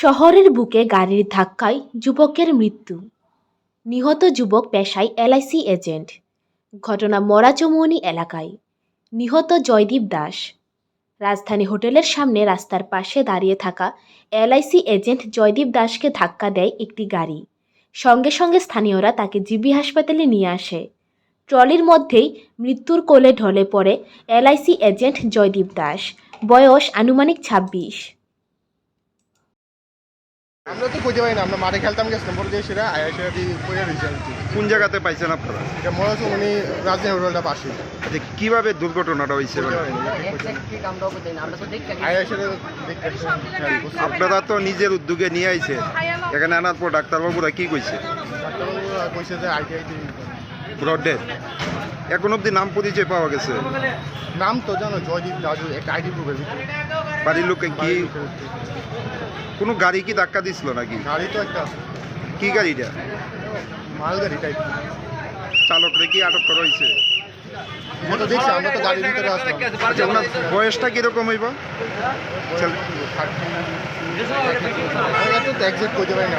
শহরের বুকে গাড়ির ধাক্কায় যুবকের মৃত্যু। নিহত যুবক পেশায় এলআইসি এজেন্ট। ঘটনা মরাচৌমুহনী এলাকায়। নিহত জয়দীপ দাস। রাজধানী হোটেলের সামনে রাস্তার পাশে দাঁড়িয়ে থাকা এলআইসি এজেন্ট জয়দীপ দাসকে ধাক্কা দেয় একটি গাড়ি। সঙ্গে সঙ্গে স্থানীয়রা তাকে জিবি হাসপাতালে নিয়ে আসে। ট্রলির মধ্যেই মৃত্যুর কোলে ঢলে পড়ে এলআইসি এজেন্ট জয়দীপ দাস। বয়স আনুমানিক ছাব্বিশ। আমরা তো খুঁজে পাই না আমরা মাঠে খেলতাম গেছিলাম পরে দিয়ে সেটা সেটা খুঁজে রয়েছে আর কি। কোন জায়গাতে পাইছেন আপনারা? এটা মনে হচ্ছে উনি রাজধানী হোটেলটা পাশে। যে কীভাবে দুর্ঘটনাটা হয়েছে মানে? আপনারা তো নিজের উদ্যোগে নিয়ে আইছে এখানে আনার পর ডাক্তারবাবুরা কি কইছে? ডাক্তারবাবুরা কইছে যে আইটি আইটি ব্রড ডেথ এখন অব্দি নাম পরিচয় পাওয়া গেছে। নাম তো জানো জয়দীপ দাদু একটা আইডি প্রুফের ভিতরে। বাড়ির লোকে কি কোনো গাড়ি কি ধাক্কা দিছিল নাকি? গাড়ি তো একটা আছে। কি গাড়িটা? মাল গাড়ি টাইপ চালকরে কি আটক করা হয়েছে? তো দেখছি আমরা তো গাড়ির ভিতরে আচ্ছা ওনার বয়সটা কীরকম হইব? তো এক্সাক্ট না।